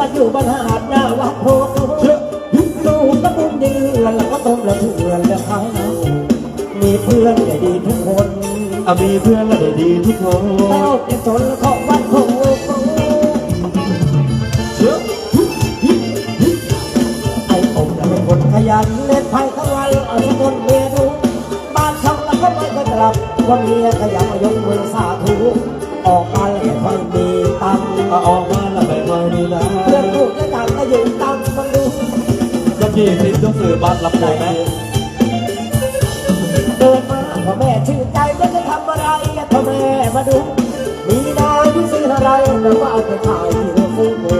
มาอยู่บ้านหาดหน้าวัดโพธิ์ลูกตะบุญเดืนแล้วก็ต้มละเถื่อนแล้วขายมีเพื่อนได้ดีทุกคนอะมีเพื่อนและได้ดีทุกคนเต้าเป็นสนของวัดโพธิ์เชื่อไอ้ผมน่ะเป็นคนขยันเล่นไพ่ทั้งวันเอาสกุลเมียดูบ้านช่องแล้วก็ไม่เคยกลับวันนี้ขยันมายกมือสาธุออกมาแล้วไม่ค่อยมีตังค์ออกมาแล้วไมาดูนะเพื่อนลูกจะ จะกี่สิบต้องซื้อบัตรรับเลยไหมเดินมาพ่อแม่ชื่นใจว่าจะทำอะไรพ่อแม่มาดู มีนาที่ซื้ออะไรแต่ว่าเอาไปขายที่โรงซื้อหมู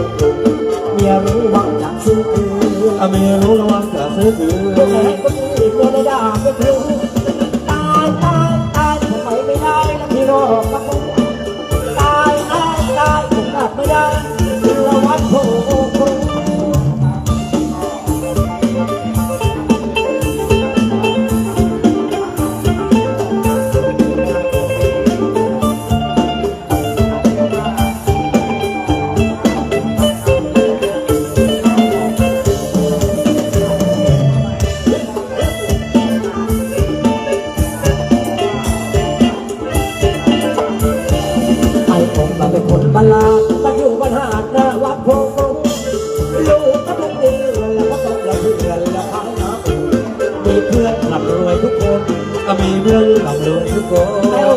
เมียรู้ว่าอยากซื้อคืออะมีรู้ระวังจะซื้อถือตัวเองก็มีเมียได้ด่าไปครู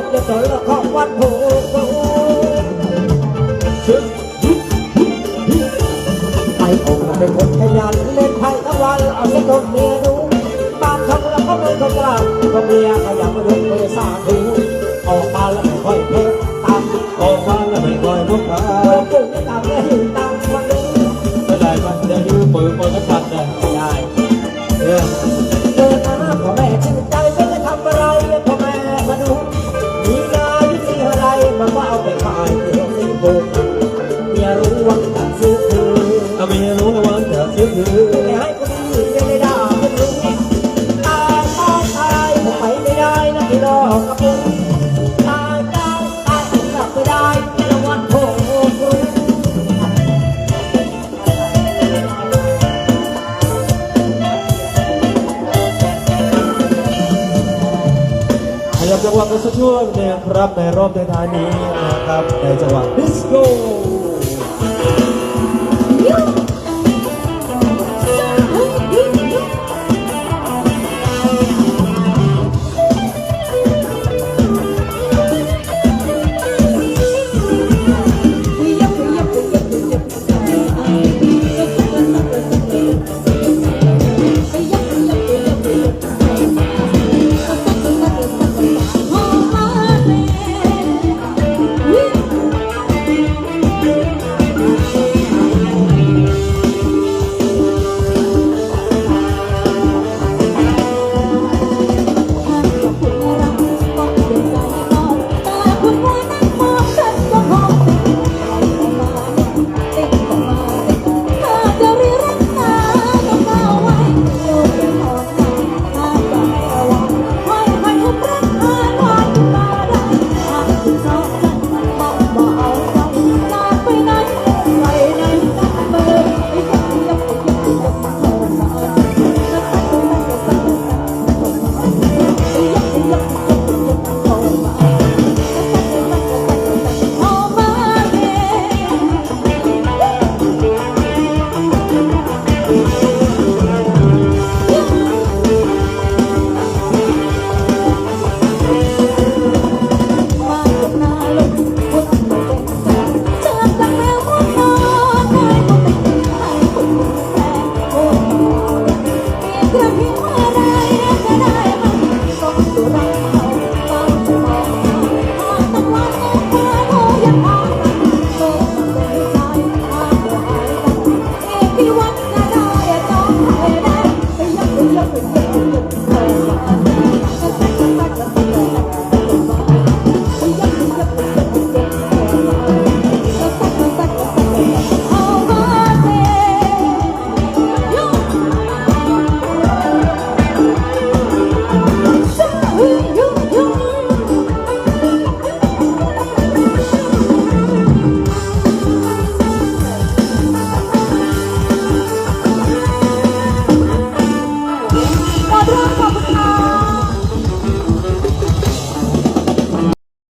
กจะสนละของวัดโพกไอ้องค์เป็นคนขยันเล่นไพ่ทั้งวันเอาสนุกเมียดูบ้านทำแล้วก็ไม่ต้องกลับก็เมียขยันมาดูเมือสาธุ ช่วงหนึงครับในรอบในท้ายนี้นะครับในจังหวะดิสโก้ยู